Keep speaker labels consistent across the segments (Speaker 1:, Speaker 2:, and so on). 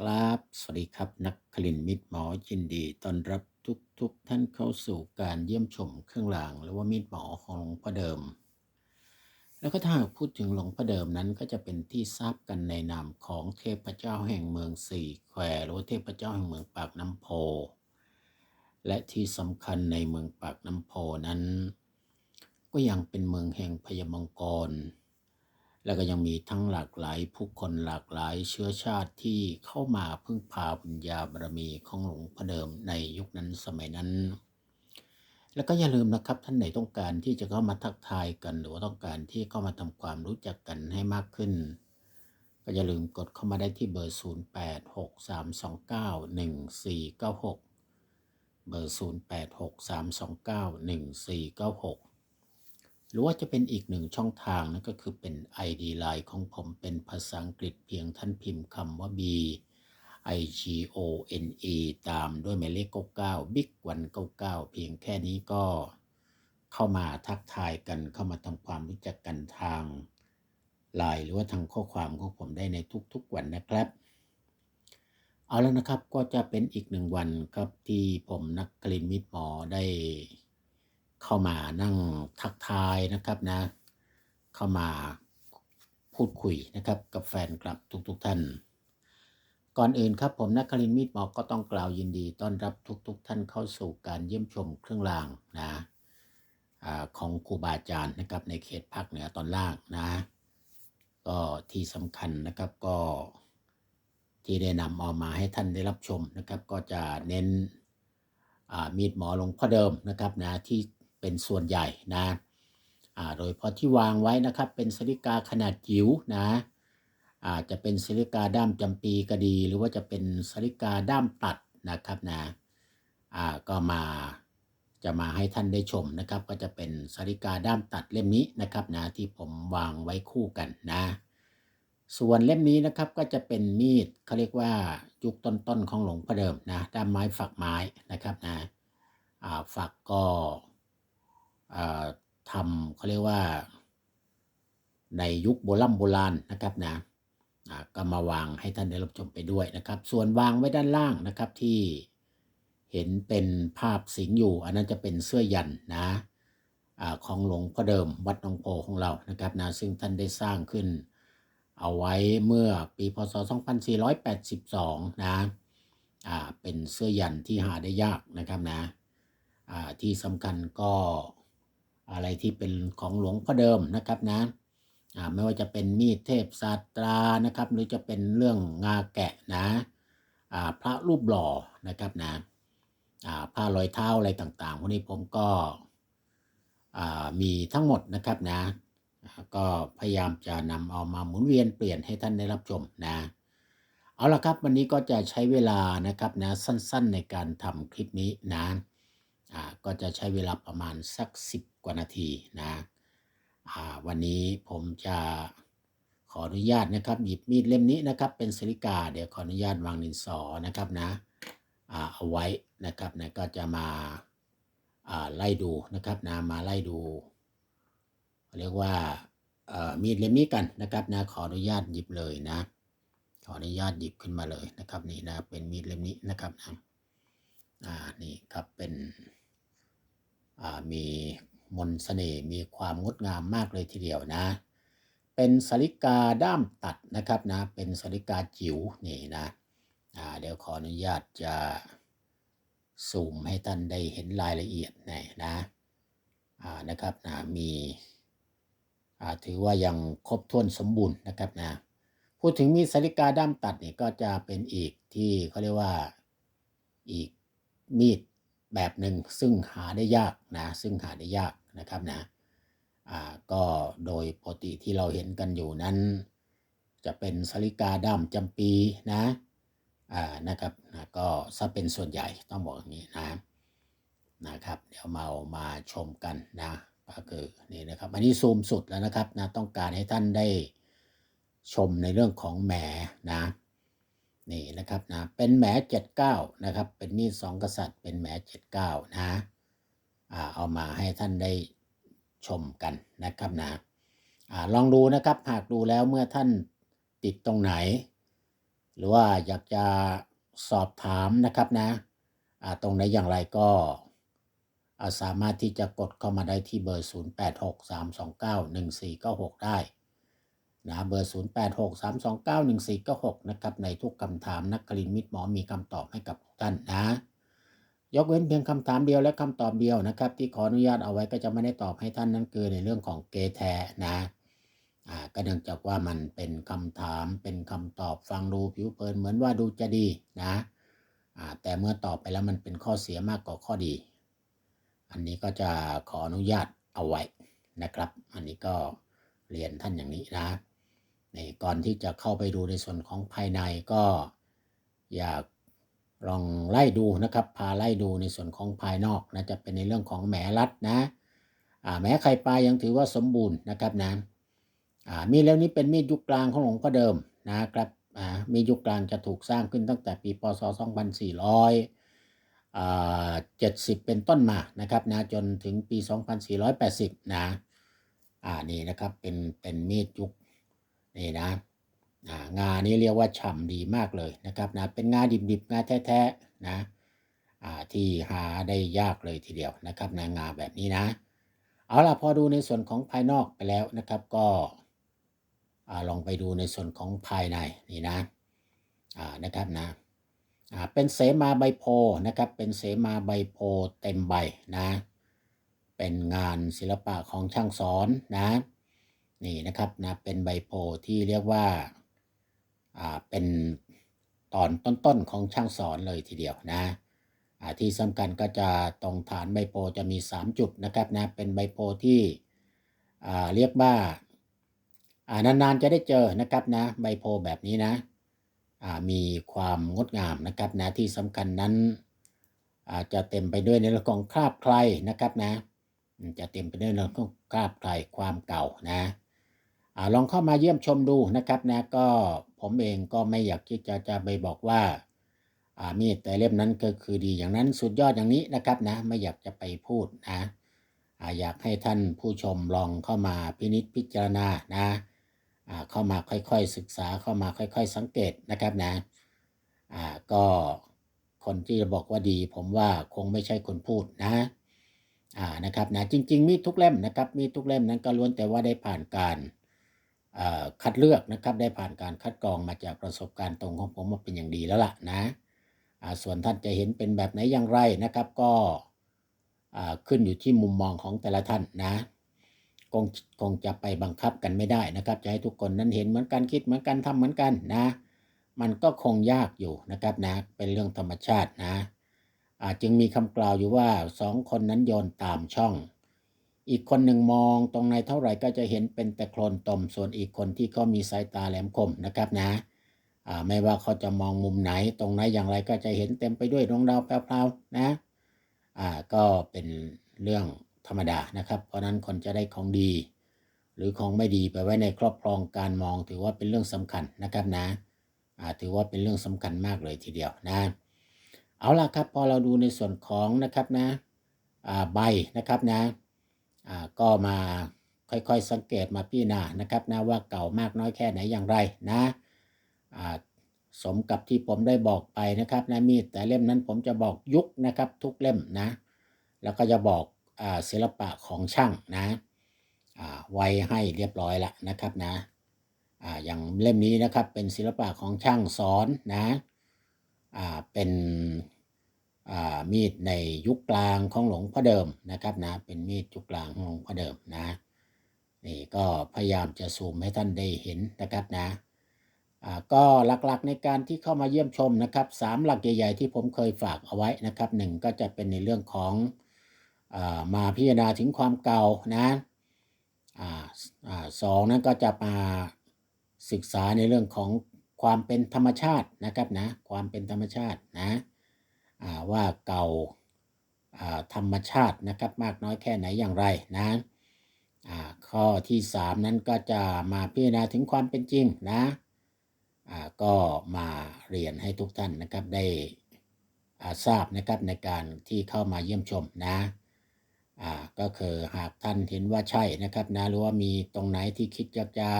Speaker 1: ครับสวัสดีครับ นักคลินมิตรหมอยินดีต้อนรับทุกทุกท่านเข้าสู่การเยี่ยมชมเครื่องราง หรือว่ามิตรหมอของหลวงพ่อเดิม แล้วก็ถ้าพูดถึงหลวงพ่อเดิมนั้นก็จะเป็นที่ทราบกันในนามของเทพเจ้าแห่งเมืองสี่แควหรือว่าเทพเจ้าแห่งเมืองปากน้ำโพ และที่สำคัญในเมืองปากน้ำโพนั้น ก็ยังเป็นเมืองแห่งพญามังกร แล้วก็ยังมีทั้งหลากหลายผู้คนหลากหลายเชื้อชาติที่เข้ามาพึ่งพาบุญญาบารมีของหลวงพ่อเดิมในยุคนั้นสมัยนั้น แล้วก็อย่าลืมนะครับท่านไหนต้องการที่จะเข้ามาทักทายกัน หรือว่าต้องการที่เข้ามาทำความรู้จักกันให้มากขึ้น ก็อย่าลืมกดเข้ามาได้ที่เบอร์ 0863291496 เบอร์ 0863291496 หรือว่าจะเป็นอีกหนึ่งช่องทางนั่นก็คือเป็น ID Line ของผมเป็นภาษาอังกฤษเพียงท่านพิมพ์คำว่า B I G O N E ตามด้วยหมายเลข 99 Big 199 เพียงแค่นี้ก็เข้ามาทักทายกันเข้ามาทำความรู้จักกันทางไลน์หรือว่าทางข้อความของผมได้ในทุกๆวันนะครับ เอาแล้วนะครับก็จะเป็นอีกหนึ่งวันครับที่ผมนักกลินมิตรหมอได้ เข้ามานั่งทักทายนะครับนะ เข้ามาพูดคุยนะครับกับแฟนคลับทุกๆทท่าน ก่อนอื่นครับผมนักคลินมิตรหมอก็ต้องกล่าวยินดีต้อนรับทุกๆทท่านเข้าสู่การเยี่ยมชมเครื่องรางนะอาของครูบาอาจารย์นะครับในเขตภาคเหนือตอนล่างนะ ก็ที่สำคัญนะครับก็ที่ได้นำเอามาให้ท่านได้รับชมนะครับ ก็จะเน้นมีดหมอหลวงพ่อเดิมนะครับนะที่ เป็นส่วนใหญ่นะโดยพราะที่วางไว้นะครับเป็นสลิกาขนาดจิ๋วนะอาจจะเป็นสลิกาด้ามจำปีก็ดี หรือว่าจะเป็นสลิกาด้ามตัดนะครับนะอ่าก็มาจะมาให้ท่านได้ชมนะครับ ก็จะเป็นสลิกาด้ามตัดเล่มนี้นะครับนะที่ผมวางไว้คู่กันนะ ส่วนเล่มนี้นะครับก็จะเป็นมีดเขาเรียกว่ายุคต้นๆของหลวงพ่อเดิมนะด้ามไม้ฝักไม้นะครับนะอ่าฝักก็ ทำเขาเรียกว่า ในยุคโบราณโบราณนะครับนะก็มาวางให้ท่านได้รับชมไปด้วยนะครับ ส่วนวางไว้ด้านล่างนะครับที่เห็นเป็นภาพสิงอยู่ อันนั้นจะเป็นเสื้อยันนะอาของหลวงพ่อเดิมวัดหนองโพของเรานะครับนะซึ่งท่านได้สร้างขึ้น เอาไว้เมื่อปีพศ 2482 นะอ่าเป็นเสื้อยันที่หาได้ยากนะครับนะอ่าที่สำคัญก็ อะไรที่เป็นของหลวงพ่อเดิมนะครับนะไม่ว่าจะเป็นมีดเทพศาสตรานะครับ หรือจะเป็นเรื่องงาแกะนะพระรูปหล่อนะครับนะผ้ารอยเท้าอะไรต่างๆพวกนี้ผมก็มีทั้งหมดนะครับนะก็พยายามจะนำเอามาหมุนเวียนเปลี่ยนให้ท่านได้รับชมนะเอาละครับวันนี้ก็จะใช้เวลานะครับนะสั้นๆในการทำคลิปนี้นะ ก็จะใช้เวลาประมาณสัก 10 กว่านาทีนะวันนี้ผมจะขออนุญาตนะครับ หยิบมีดเล่มนี้นะครับ เป็นสลิกา เดี๋ยวขออนุญาตวางดินสอนะครับนะเอาไว้นะครับนะก็จะมาไล่ดูนะครับนะมาไล่ดู เรียกว่ามีดเล่มนี้กันนะครับนะขออนุญาตหยิบเลยนะ ขออนุญาตหยิบขึ้นมาเลยนะครับนี่นะเป็นมีดเล่มนี้นะครับนะอ่านี่ครับเป็น มีมนต์เสน่ห์มีความงดงามมากเลยทีเดียวนะ เป็นสลิกาด้ามตัดนะครับนะ เป็นสลิกาจิ๋วนี่นะเดี๋ยวขออนุญาตจะซูมให้ท่านได้เห็นรายละเอียดหน่อยนะนะครับนะมีถือว่ายังครบถ้วนสมบูรณ์นะครับนะพูดถึงมีดสาริกาด้ามตัดนี่ก็จะเป็นอีกที่เขาเรียกว่าอีกมีด แบบหนึ่งซึ่งหาได้ยากนะซึ่งหาได้ยากนะครับนะอ่าก็โดยปกติที่เราเห็นกันอยู่นั้น จะเป็นสาริกาด้ามจำปีนะอ่านะครับนะก็ซะเป็นส่วนใหญ่ต้องบอกอย่างนี้นะนะครับ เดี๋ยวมาเอามาชมกันนะก็คือนี่นะครับอันนี้ซูมสุดแล้วนะครับนะต้องการให้ท่านได้ชมในเรื่องของแหมนะ นี่นะครับนะเป็นแหมเจ็ดเก้านะครับ เป็นมีดสองกษัตริย์ เป็นแหมเจ็ดเก้านะอ่าเอามาให้ท่านได้ชมกันนะครับนะอ่าลองดูนะครับหากดูแล้วเมื่อท่านติดตรงไหน หรือว่าอยากจะสอบถามนะครับนะอ่าตรงไหนอย่างไรก็สามารถที่จะกดเข้ามาได้ที่เบอร์ 0863291496 ได้ นะเบอร์ 0863291496 นะครับในทุกคำถามนักคลินมิตรหมอมีคำตอบให้กับทุกท่านนะ ยกเว้นเพียงคำถามเดียวและคำตอบเดียวนะครับ ที่ขออนุญาตเอาไว้ก็จะไม่ได้ตอบให้ท่านนั่นคือในเรื่องของเกแทนะอ่าก็เนื่องจากว่ามันเป็นคำถามเป็นคำตอบฟังดูผิวเผินเหมือนว่าดูจะดีนะอ่าแต่เมื่อตอบไปแล้วมันเป็นข้อเสียมากกว่าข้อดี อันนี้ก็จะขออนุญาตเอาไว้นะครับ อันนี้ก็เรียนท่านอย่างนี้นะ นก่อนที่จะเข้าไปดูในส่วนของภายในก็อยากลองไล่ดูนะครับพาไล่ดูในส่วนของภายนอกนะจะเป็นในเรื่องของแหมรัดนะแม้ไข่ปลายังถือว่าสมบูรณ์นะครับนะมีดเล่มนี้เป็นมีดยุคกลางของหลวงพ่อเดิมนะครับมีดยุคกลางจะถูกสร้างขึ้นตั้งแต่ปีพศ 2470 เป็นต้นมานะครับนะจนถึงปี 2480 นะอ่านี่นะครับเป็นเป็นมีดยุค นี่นะงานี้เรียกว่าฉ่ำดีมากเลยนะครับนะเป็นงาดิบๆงาแท้ๆนะที่หาได้ยากเลยทีเดียวนะครับนะงาแบบนี้นะ เอาล่ะพอดูในส่วนของภายนอกไปแล้วนะครับก็ลองไปดูในส่วนของภายในนี่นะนะครับนะเป็นเสมาใบโพนะครับเป็นเสมาใบโพเต็มใบนะเป็นงานศิลปะของช่างสอนนะ นี่นะครับนะเป็นใบโพที่เรียกว่าอ่าเป็นตอนต้นๆของช่างสอนเลยทีเดียวนะอ่าที่สำคัญก็จะตรงฐานใบโพจะมี 3 จุดนะครับนะเป็นใบโพที่อ่าเรียกว่าอ่านานๆจะได้เจอนะครับนะใบโพแบบนี้นะอ่ามีความงดงามนะครับนะที่สำคัญนั้นอาจจะเต็มไปด้วยในเรื่องของคราบใครนะครับนะจะเต็มไปด้วยในเรื่องของคราบใครความเก่านะ อ่าลองเข้ามาเยี่ยมชมดูนะครับนะก็ผมเองก็ไม่อยากที่จะจะไปบอกว่าอ่ามีดแต่เล่มนั้นก็คือดีอย่างนั้นสุดยอดอย่างนี้นะครับนะไม่อยากจะไปพูดนะอยากให้ท่านผู้ชมลองเข้ามาพินิจพิจารณานะเข้ามาค่อยๆศึกษาเข้ามาค่อย ๆ สังเกตนะครับนะอ่าก็คนที่จะบอกว่าดีผมว่าคงไม่ใช่คนพูดนะอ่านะครับนะจริง ๆ มีทุกเล่มนะครับมีทุกเล่มนั้นก็ล้วนแต่ว่าได้ผ่านการ คัดเลือกนะครับได้ผ่านการคัดกรองมาจากประสบการณ์ตรงของผมมาเป็นอย่างดีแล้วล่ะนะส่วนท่านจะเห็นเป็นแบบไหนอย่างไรนะครับ ก็ขึ้นอยู่ที่มุมมองของแต่ละท่านนะคงคงจะไปบังคับกันไม่ได้นะครับ จะให้ทุกคนนั้นเห็นเหมือนกันคิดเหมือนกันทำเหมือนกันนะ มันก็คงยากอยู่นะครับนะเป็นเรื่องธรรมชาตินะจึงมีคำกล่าวอยู่ว่าสองคนนั้นโยนตามช่อง อีกคนหนึ่งมองตรงในเท่าไหร่ก็จะเห็นเป็นแต่โคลนตม ส่วนอีกคนที่เขามีสายตาแหลมคมนะครับนะไม่ว่าเขาจะมองมุมไหนตรงไหนอย่างไรก็จะเห็นเต็มไปด้วยดวงดาวแพรวๆนะก็เป็นเรื่องธรรมดานะครับ เพราะนั้นคนจะได้ของดี หรือของไม่ดีไปไว้ในครอบครองการมองถือว่าเป็นเรื่องสำคัญนะครับนะถือว่าเป็นเรื่องสำคัญมากเลยทีเดียวนะเอาล่ะครับพอเราดูในส่วนของนะครับนะใบนะครับนะ ก็มาค่อยๆสังเกตมาพี่นานะครับนะว่าเก่ามากน้อยแค่ไหนอย่างไรนะสมกับที่ผมได้บอกไปนะครับนะมีดแต่เล่มนั้นผมจะบอกยุคนะครับทุกเล่มนะ แล้วก็จะบอกศิลปะของช่างนะไว้ให้เรียบร้อยละนะครับนะอย่างเล่มนี้นะครับเป็นศิลปะของช่างสอนนะเป็น มีดในยุคกลางของหลวงพ่อเดิมนะครับนะเป็นมีดยุคกลางของหลวงพ่อเดิมนะนี่ก็พยายามจะซูมให้ท่านได้เห็นนะครับนะอาก็หลักๆในการที่เข้ามาเยี่ยมชมนะครับสามหลักใหญ่ๆที่ผมเคยฝากเอาไว้นะครับหนึ่งก็จะเป็นในเรื่องของอามาพิจารณาถึงความเก่านะอ่าสองนั้นก็จะมาศึกษาในเรื่องของความเป็นธรรมชาตินะครับนะความเป็นธรรมชาตินะ ว่าเก่าธรรมชาตินะครับมากน้อยแค่ไหนอย่างไรนะข้อที่สามนั้นก็จะมาพิจารณาถึงความเป็นจริงนะก็มาเรียนให้ทุกท่านนะครับได้ทราบนะครับในการที่เข้ามาเยี่ยมชมนะก็คือหากท่านเห็นว่าใช่นะครับนะหรือว่ามีตรงไหนที่คิดอยากจะ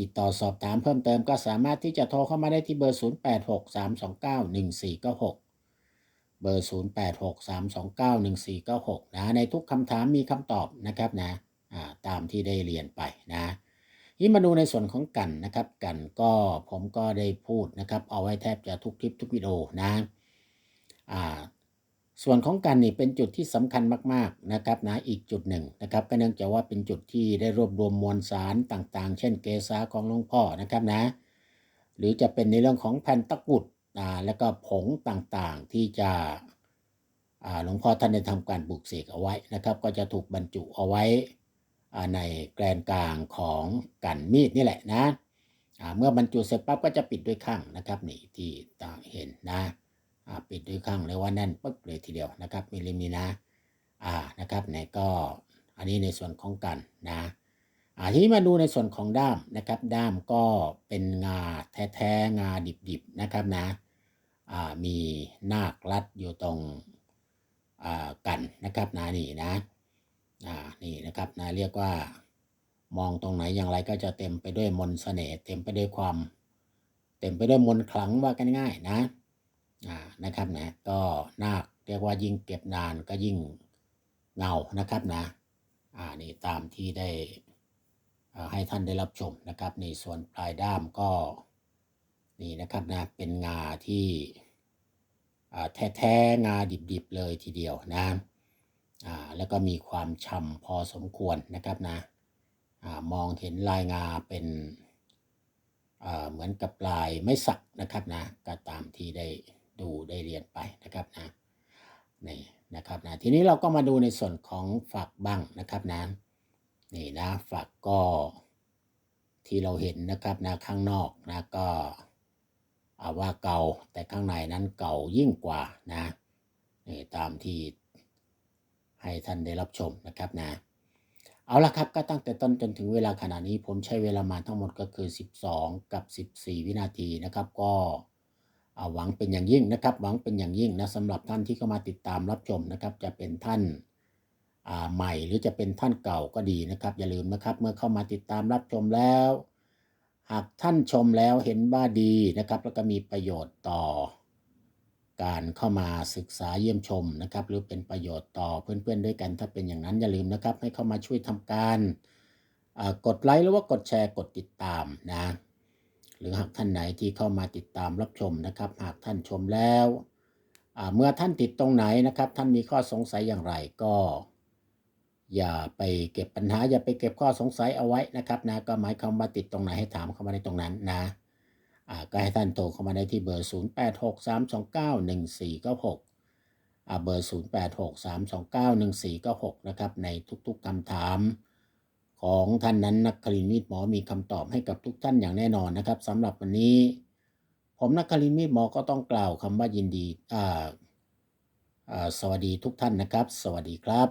Speaker 1: ติดต่อสอบถามเพิ่มเติมก็สามารถที่จะโทรเข้ามาได้ที่เบอร์ 0863291496 เบอร์ 0863291496 นะ ในทุกคำถามมีคำตอบนะครับนะตามที่ได้เรียนไปนะนี่มาดูในส่วนของกันนะครับ กันก็ผมก็ได้พูดนะครับ เอาไว้แทบจะทุกคลิปทุกวิดีโอนะอ่าส่วนของกันนี่เป็นจุดที่สำคัญมากๆนะครับนะอีกจุดหนึ่งนะครับ ก็เนื่องจากว่าเป็นจุดที่ได้รวบรวมมวลสารต่างๆ เช่นเกสาของหลวงพ่อนะครับนะ หรือจะเป็นในเรื่องของแผ่นตะกุด แล้วก็ผงต่างๆที่จะหลวงพ่อท่านได้ทำการปลูกเสกเอาไว้นะครับ ก็จะถูกบรรจุเอาไว้ในแกนกลางของกันมีดนี่แหละนะเมื่อบรรจุเสร็จปั๊บก็จะปิดด้วยข้างนะครับนี่ที่ต่างเห็นนะปิดด้วยข้างเลยว่าแน่นปึ๊กเลยทีเดียวนะครับมิลลิมีนะอ่านะครับเนี่ยก็อันนี้ในส่วนของกันนะอ่าทีนี้มาดูในส่วนของด้ามนะครับ ด้ามก็เป็นงาแท้ๆงาดิบๆนะครับนะอ่า มีนาครัดอยู่ตรงกันนะครับนะนี่นะนี่นะครับนะเรียกว่ามองตรงไหนอย่างไรก็จะเต็มไปด้วยมนต์เสน่ห์เต็มไปด้วยความ เต็มไปด้วยมนต์ขลังว่ากันง่ายนะนะครับนะก็นาคเรียกว่ายิ่งเก็บนานก็ยิ่งเงานะครับนะอ่านี่ตามที่ได้ให้ท่านได้รับชมนะครับในส่วนปลายด้ามก็ นี่นะครับนะเป็นงาที่แท้ๆงาดิบๆเลยทีเดียวนะอ่าแล้วก็มีความฉ่ำพอสมควรนะครับนะอ่ามองเห็นลายงาเป็นอ่าเหมือนกับลายไม้สักนะครับนะก็ตามที่ได้ดูได้เรียนไปนะครับนะนี่นะครับนะทีนี้เราก็มาดูในส่วนของฝักบ้างนะครับนะนี่นะฝักก็ที่เราเห็นนะครับนะข้างนอกนะก็ อาว่าเก่าแต่ข้างในนั้นเก่ายิ่งกว่านะนี่ตามที่ให้ท่านได้รับชมนะครับนะ เอาละครับก็ตั้งแต่ต้นจนถึงเวลาขณะนี้ผมใช้เวลามาทั้งหมดก็คือ 12 กับ 14 วินาทีนะครับ ก็เอาหวังเป็นอย่างยิ่งนะครับ หวังเป็นอย่างยิ่งนะสำหรับท่านที่เข้ามาติดตามรับชมนะครับ จะเป็นท่านใหม่หรือจะเป็นท่านเก่าก็ดีนะครับ อย่าลืมนะครับ เมื่อเข้ามาติดตามรับชมแล้ว หากท่านชมแล้วเห็นว่าดีนะครับ แล้วก็มีประโยชน์ต่อ การเข้ามาศึกษาเยี่ยมชมนะครับ หรือเป็นประโยชน์ต่อเพื่อนๆด้วยกัน ถ้าเป็นอย่างนั้นอย่าลืมนะครับ ให้เข้ามาช่วยทำการกดไลค์หรือว่ากดแชร์กดติดตามนะหรือหากท่านไหนที่เข้ามาติดตามรับชมนะครับ หากท่านชมแล้ว เมื่อท่านติดตรงไหนนะครับ ท่านมีข้อสงสัยอย่างไรก็ อย่าไปเก็บปัญหา อย่าไปเก็บข้อสงสัยเอาไว้นะครับนะก็หมายความว่าติดตรงไหนให้ถามเข้ามาในตรงนั้นนะอ่าก็ให้ท่านโทรเข้ามาได้ที่เบอร์ 0863291496อ่าเบอร์ 0863291496 นะครับในทุกๆคำถามของท่านนั้นนักคลินมีดหมอมีคำตอบให้กับทุกท่านอย่างแน่นอนนะครับสำหรับวันนี้ ผมนักคลินมีดหมอก็ต้องกล่าวคำว่ายินดีอ่าอ่าสวัสดีทุกท่านนะครับ สวัสดีครับ